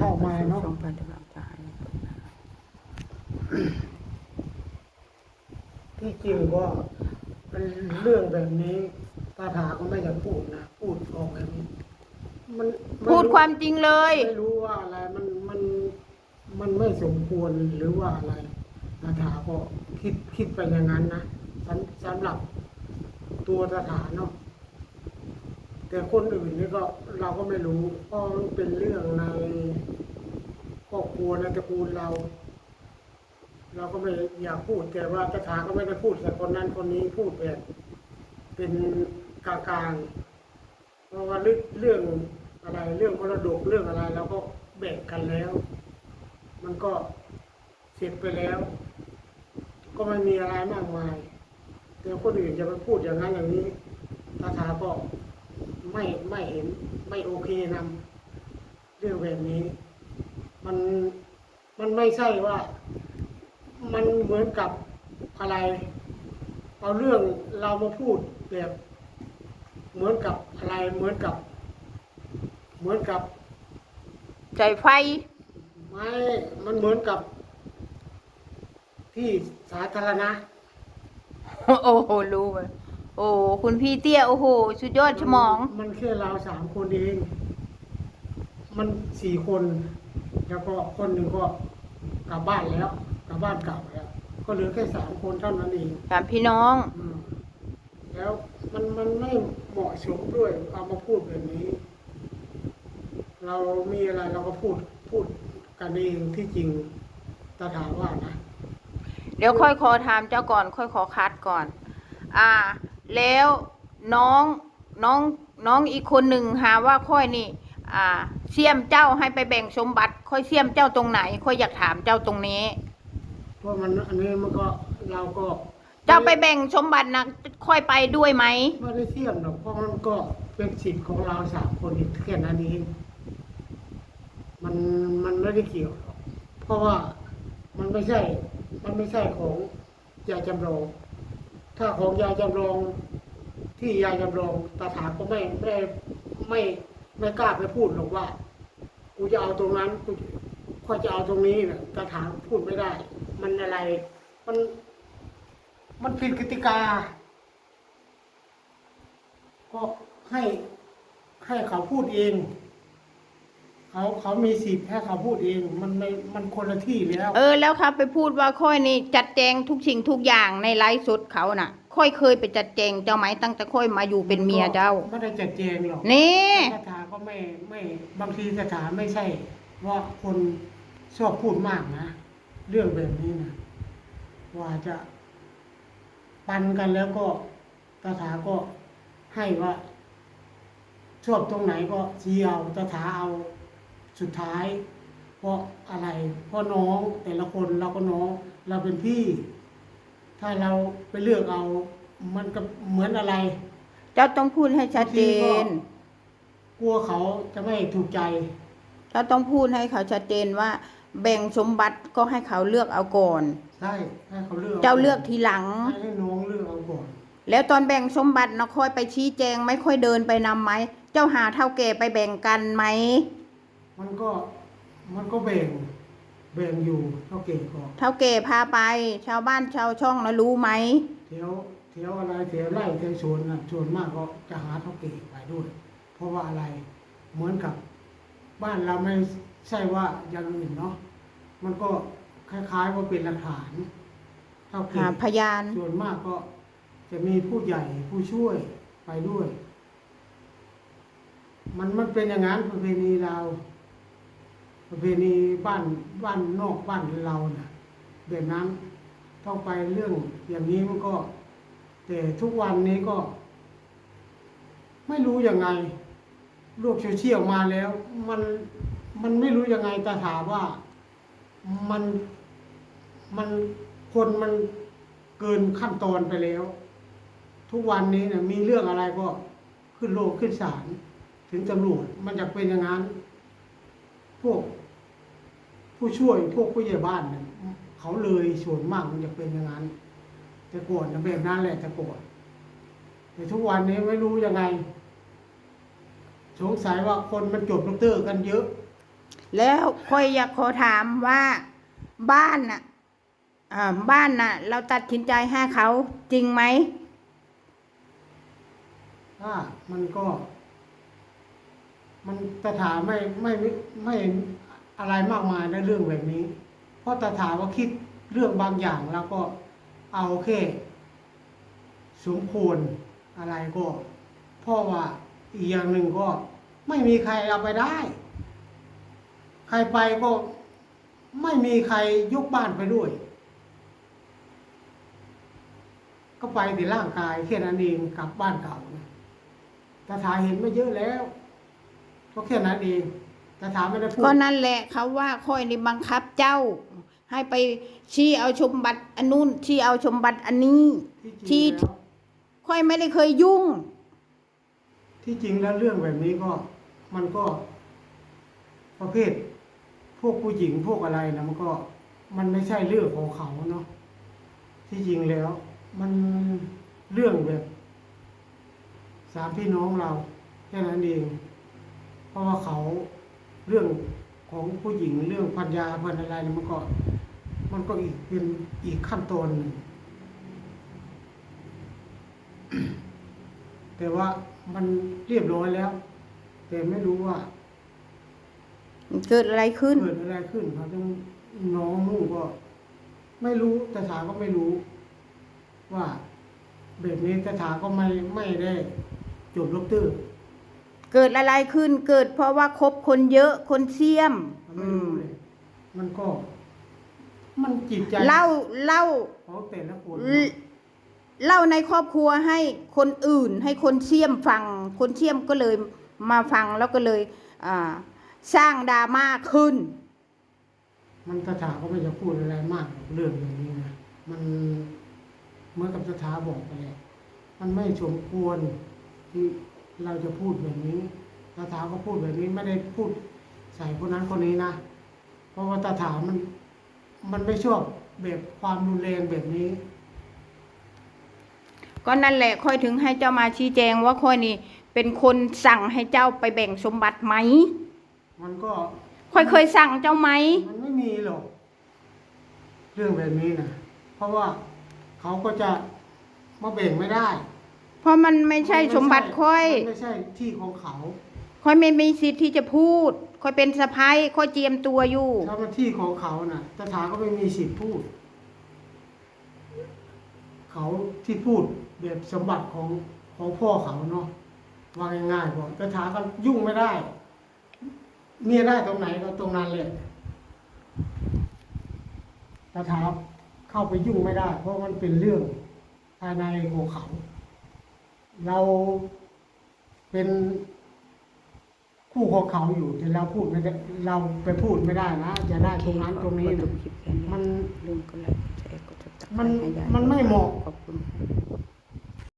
เข้ามาเนาะช่องปฏิบัติจะให้เปิดนะที่จริงก็เป็นเรื่องแบบนี้ตาถาก็ไม่อยากพูดนะพูดออกแบบนี้ มันไพูดความจริงเลย ไม่รู้ว่าอะไรมันมันมันไม่สมควรหรือว่าอะไรตาถาก็คิดคิดไปอย่างนั้นนะสำสำหรับตัวตาถาเนาะ แต่คนอื่นนี่ก็เราก็ไม่รู้เพราะเป็นเรื่องในครอบครัวในตระกูลเรา เราก็ไม่อยากพูดแต่ว่าตาถาก็ไม่ได้พูดแต่คนนั้นคนนี้พูดแบบเป็นกลางๆเพราะว่าเรื่องเรื่องอะไรเรื่องมรดกเรื่องอะไรเราก็แบ่งกันแล้ว มันก็เสร็จไปแล้ว ก็ไม่มีอะไรมากมายแต่คนอื่นจะไปพูดอย่างนั้นอย่างนี้ตาถาก็ ไม่ไม่เห็นไม่โอเคนำเรื่องแบบนี้ มันมันไม่ใช่ว่า มันเหมือนกับอะไร เอาเรื่องเรามาพูดแบบเหมือนกับอะไรเหมือนกับ เหมือนกับใจไฟไม้มันเหมือนกับ ที่สาธารณะ โอ้โหรู้เลย โอ้คุณพี่เตี้ยโอ้โหสุดยอดสมอง มันแค่เราสามคนเอง มันสี่คน แล้วก็คนหนึ่งก็กลับบ้านแล้วกลับบ้านเก่าแล้ว ก็เหลือแค่สามคนเท่านั้นเองสามพี่น้อง อืมแล้วมันมันไม่เหมาะสมด้วยเอามาพูดแบบนี้ เรามีอะไรเราก็พูดพูดกันเองที่จริงตาถามว่านะ เดี๋ยวค่อยขอถามเจ้าก่อน ค่อยขอคัดก่อน อ่า แล้วน้องน้องน้องอีกคนหนึ่งหาว่าค่อยนี่ อ่าเสี่ยมเจ้าให้ไปแบ่งสมบัติ ค่อยเสี่ยมเจ้าตรงไหน ค่อยอยากถามเจ้าตรงนี้ เพราะมันอันนี้มันก็เราก็เจ้าไปแบ่งสมบัตินะค่อยไปด้วยไหมไม่ได้เทียมหรอกเพราะมันก็เป็นสิทธิ์ของเราสามคนอีกแค่นั้นเองมันมันไม่ได้เกี่ยวหรอกเพราะว่ามันไม่ใช่ มันไม่ใช่ของยายจำลอง ถ้าของยายจำลองที่ยายจำลองตาถาก็ไม่ไม่ไม่ไม่กล้าไปพูดหรอกว่ากูจะเอาตรงนั้นกูข้อจะเอาตรงนี้นะตาถาพูดไม่ได้ มันอะไร มัน มันผิดกติกา ก็ให้ให้เขาพูดเอง เขาเขามีสิทธิ์ให้เขาพูดเองมันไม่มันคนละที่แล้ว เออแล้วครับไปพูดว่าค่อยนี่จัดแจงทุกสิ่งทุกอย่างในไลฟ์สดเขาน่ะ ค่อยเคยไปจัดแจงเจ้าไหมตั้งแต่ค่อยมาอยู่เป็นเมียเจ้า ไม่ได้จัดแจงหรอกนี่สถาก็ไม่ไม่บางทีสถาไม่ใช่ ว่าคนชอบพูดมากนะ เรื่องแบบนี้นะว่าจะปันกันแล้วก็ตถาก็ให้ว่าชอบตรงไหนก็ชี้เอาตถาเอา สุดท้าย เพราะอะไรเพราะน้องแต่ละคนเราก็น้องเราเป็นพี่ ถ้าเราไปเลือกเอา มันก็เหมือนอะไรเจ้าต้องพูดให้ชัดเจน กลัวเขาจะไม่ถูกใจเจ้าต้องพูดให้เขาชัดเจนว่า แบ่งสมบัติก็ให้เขาเลือกเอาก่อน ใช่ให้เขาเลือกเจ้าเลือกทีหลัง ให้ให้น้องเลือกเอาก่อนแล้วตอนแบ่งสมบัตินะค่อยไปชี้แจง ไม่ค่อยเดินไปนำไหม เจ้าหาเท่าแก่ไปแบ่งกันไหม มันก็มันก็แบ่งแบ่งอยู่เท่าเก่งก่อนเท่าแก่พาไป ชาวบ้านชาวช่องนะรู้ไหม เที่ยวเที่ยวอะไรเที่ยวไร่เที่ยวสวนนะส่วนมากก็จะหาเท่าเก่งไปด้วย เพราะว่าอะไรเหมือนกับบ้านเราไม่ใช่ว่าอย่างอื่นเนาะมันก็คล้ายๆว่าเป็นหลักฐานเท่าเก่หางพยาน ส่วนมากก็จะมีผู้ใหญ่ผู้ช่วยไปด้วย มันมันเป็นอย่างนั้นประเพณีเรา ประเพณีบ้านบ้านนอกบ้านเราเนี่ยแบบนั้นต้องไปเรื่องอย่างนี้มันก็ แต่ทุกวันนี้ก็ ไม่รู้ยังไงโลกโซเชียลมาแล้ว มันมันไม่รู้ยังไงแต่ถามว่ามันมันคนมันเกินขั้นตอนไปแล้ว ทุกวันนี้เนี่ยมีเรื่องอะไรก็ขึ้นโลกขึ้นศาลถึงตำรวจมันจะเป็นอย่างนั้นพวก ผู้ช่วยพวกผู้ใหญ่บ้านเนี่ยเขาเลยส่วนมากมันจะเป็นอย่างนั้น แต่ก่อนนะแบบนั้นแหละแต่ก่อนแต่ทุกวันนี้ไม่รู้ยังไง สงสัยว่าคนมันจบด็อกเตอร์กันเยอะ แล้วค่อยอยากขอถามว่าบ้านน่ะอ่าบ้านน่ะ เราตัดสินใจให้เขาจริงไหมถ้ามันก็ มันตถาไม่ไม่ไม่ไม่ อะไรมากมายในเรื่องแบบนี้ เพราะตถาว่าคิดเรื่องบางอย่างแล้วก็เอาแค่สมควรอะไรก็เพราะว่าอีกอย่างหนึ่งก็ไม่มีใครเอาไปได้ ใครไปก็ไม่มีใครยกบ้านไปด้วย ก็ไปแต่ร่างกายแค่นั้นเองกลับบ้านเก่านะตาถาเห็นมาเยอะแล้ว ก็แค่นั้นเอง ตาถาไม่ได้พูดก็นั่นแหละเขาว่าค่อยนี่บังคับเจ้า ให้ไปชี้เอาชมบัตรอันนู้นชี้เอาชมบัตรอันนี้ที่ที่จริงแล้วค่อยไม่ได้เคยยุ่ง ที่จริงแล้วเรื่องแบบนี้ก็ มันก็ ประเภท พวกผู้หญิงพวกอะไรนะมันก็ มันไม่ใช่เรื่องของเขาเนาะที่จริงแล้ว มันเรื่องแบบ สามพี่น้องเราแค่นั้นเองเพราะว่าเขา เรื่องของผู้หญิงเรื่องพัญญาพันอะไรเนี่ยมันก็ มันก็อีกเป็นอีกขั้นตอนหนึ่งแต่ว่ามันเรียบร้อยแล้ว แต่ไม่รู้ว่าเกิดอะไรขึ้นเกิดอะไรขึ้นเขาต้องน้องนู่นก็ ไม่รู้ตถาก็ไม่รู้ ว่าแบบนี้ตถาก็ไม่ไม่ได้จบล็อกเตอร์ เกิดอะไรขึ้นเกิดเพราะว่าคบคนเยอะคนเสี่ยม ไม่รู้เลยมันก็ มันจิตใจเล่าเล่าของแต่ละคนเล่าในครอบครัวให้คนอื่น ให้คนเชี่ยมฟัง คนเชี่ยมก็เลยมาฟังแล้วก็เลยอ่าสร้างดราม่าขึ้น มันตถาก็ไม่จะพูดอะไรมากหรอกเรื่องอย่างนี้นะมันเหมื่อนกับตถาบอกไปแหละมันไม่สมควรที่ เราจะพูดแบบนี้ตถาก็พูดแบบนี้ไม่ได้พูดใส่คนนั้นคนนี้นะ เพราะว่าตถามัน มันไม่ชอบแบบความรุนแรงแบบนี้ ก็นั่นแหละค่อยถึงให้เจ้ามาชี้แจงว่าค่อยนี่เป็นคนสั่งให้เจ้าไปแบ่งสมบัติไหม มันก็ค่อยเคยสั่งเจ้าไหม มันไม่มีหรอก เรื่องแบบนี้นะเพราะว่าเขาก็จะมาแบ่งไม่ได้ เพราะมันไม่ใช่สมบัติค่อย มันไม่ใช่ที่ของเขา ค่อยไม่มีสิทธิ์ที่จะพูด ค่อยเป็นสะพ้ายค่อยเจียมตัวอยู่ ถ้ามันที่ของเขาน่ะตถาก็ไม่มีสิทธิ์พูด เขาที่พูดแบบสมบัติของของพ่อเขาเนาะว่าง่ายๆบอกตถาก็ยุ่งไม่ได้เมียได้ตรงไหนก็ตรงนั้นเลยตถาเข้าไปยุ่งไม่ได้ เพราะมันเป็นเรื่องภายในของเขา เราเป็นคู่ของเขาอยู่แต่เราพูดไม่ได้เราไปพูดไม่ได้นะจะได้ตรงนั้นตรงนี้นะมันลืมก็ไลค์กดแชร์กดติดตามมันให้ยายมันไม่เหมาะขอบคุณ